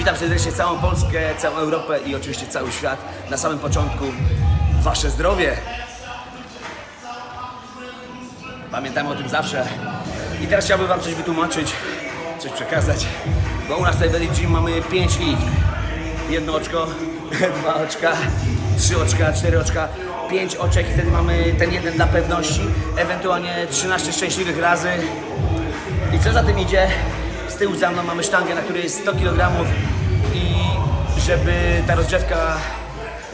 Witam serdecznie całą Polskę, całą Europę i oczywiście cały świat. Na samym początku Wasze zdrowie. Pamiętamy o tym zawsze. I teraz chciałbym Wam coś wytłumaczyć, coś przekazać. Bo u nas w Elite Gym mamy 5 liczb. Jedno oczko, dwa oczka, trzy oczka, cztery oczka, pięć oczek i wtedy mamy ten jeden dla pewności, ewentualnie 13 szczęśliwych razy. I co za tym idzie, tyłu za mną mamy sztangę, na której jest 100 kg i żeby ta rozgrzewka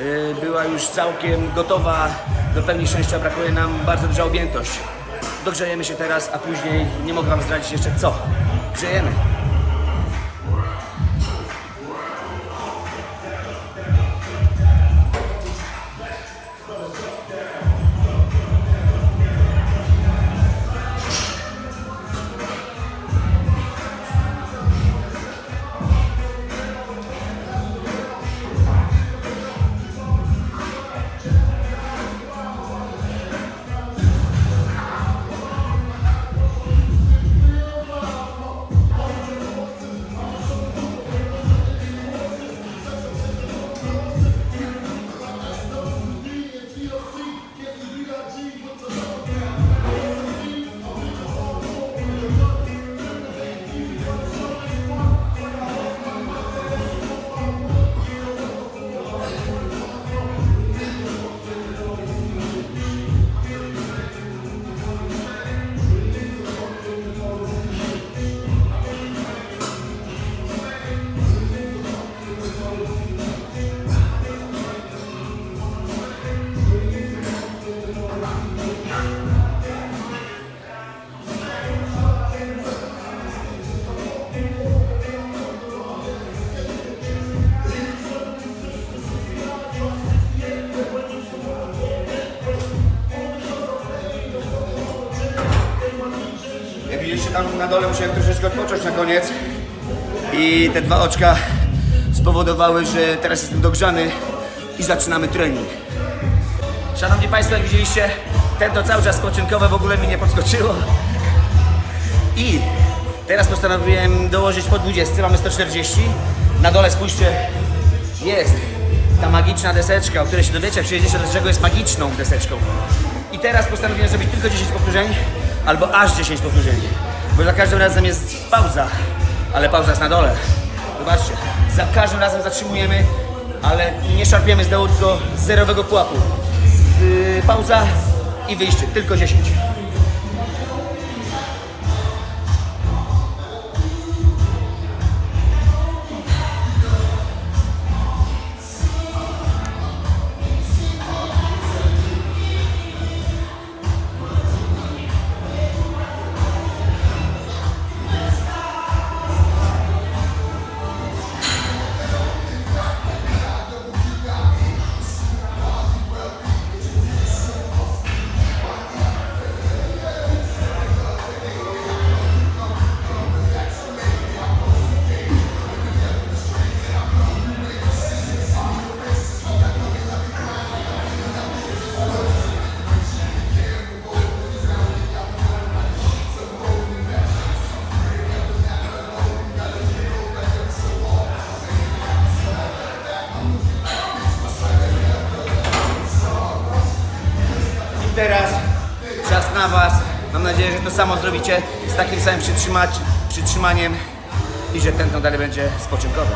y, była już całkiem gotowa do pełni szczęścia, brakuje nam bardzo duża objętość. Dogrzejemy się teraz, a później nie mogę Wam zdradzić jeszcze co. Grzejemy. Tam na dole musiałem troszeczkę odpocząć na koniec. I te dwa oczka spowodowały, że teraz jestem dogrzany i zaczynamy trening. Szanowni Państwo, jak widzieliście, ten to cały czas spoczynkowe w ogóle mi nie podskoczyło. I teraz postanowiłem dołożyć po 20, mamy 140. Na dole spójrzcie, jest ta magiczna deseczka, o której się dowiecie, jak przyjedziecie, dlaczego jest magiczną deseczką. I teraz postanowiłem zrobić tylko 10 powtórzeń, albo aż 10 powtórzeń, bo za każdym razem jest pauza, ale pauza jest na dole. Zobaczcie, za każdym razem zatrzymujemy, ale nie szarpiemy z dołu, tylko z zerowego pułapu. Z, y, pauza i wyjście, tylko 10. Was. Mam nadzieję, że to samo zrobicie z takim samym przytrzymaniem i że tętno dalej będzie spoczynkowe.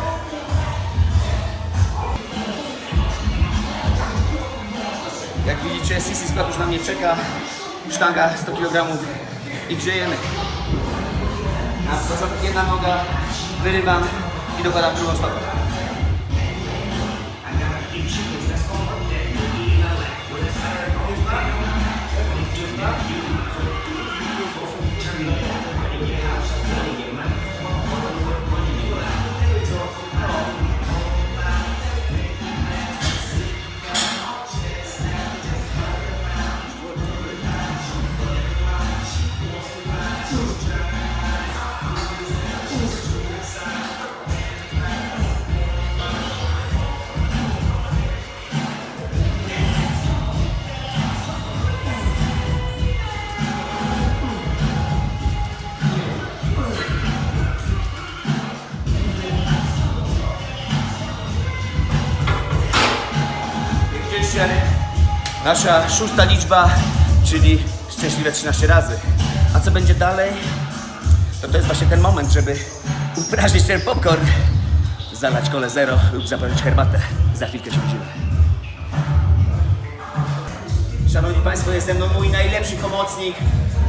Jak widzicie, Sisi Squat już na mnie czeka. Sztanga 100 kg i grzejemy. Na początek jedna noga, wyrywam i dokładam drugą stopę. Nasza szósta liczba, czyli szczęśliwe 13 razy. A co będzie dalej? To to jest właśnie ten moment, żeby uprażnić ten popcorn, zalać kole zero lub zaparzyć herbatę. Za chwilkę się widzimy. Szanowni Państwo, jest ze mną mój najlepszy pomocnik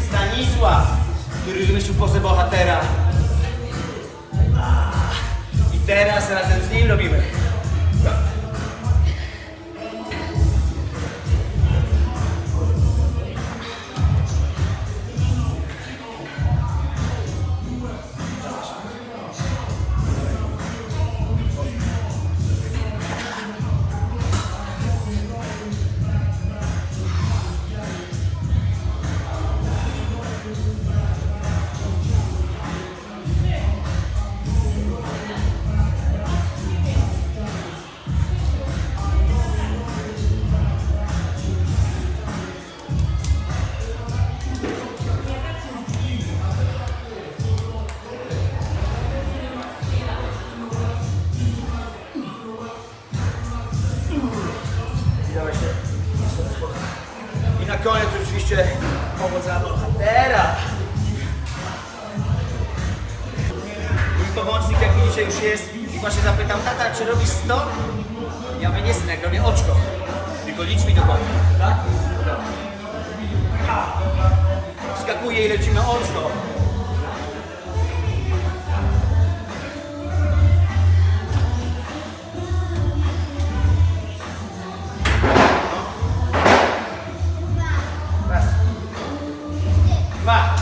Stanisław, który wymyślił pozę bohatera. I teraz razem z nim robimy. I na koniec oczywiście pomoc dla bohatera. Mój pomocnik, jak widzicie, już jest i właśnie zapytał, tata, czy robisz 100? Ja mówię, nie synek, robię oczko. Tylko licz mi dokładnie, tak? Wskakuje i lecimy oczko. Dwa. Trzy.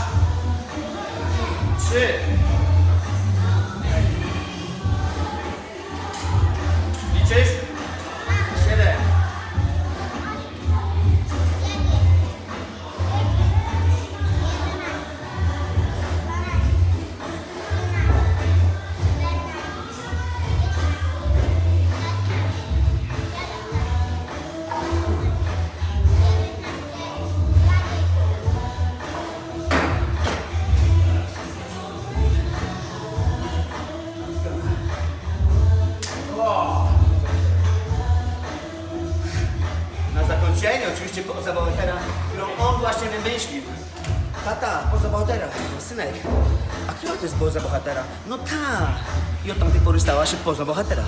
Zakończenie oczywiście poza bohatera, którą on właśnie wymyślił. Tata, poza bohatera, synek. A która to jest poza bohatera? No ta. I od tamtej pory stała się poza bohatera.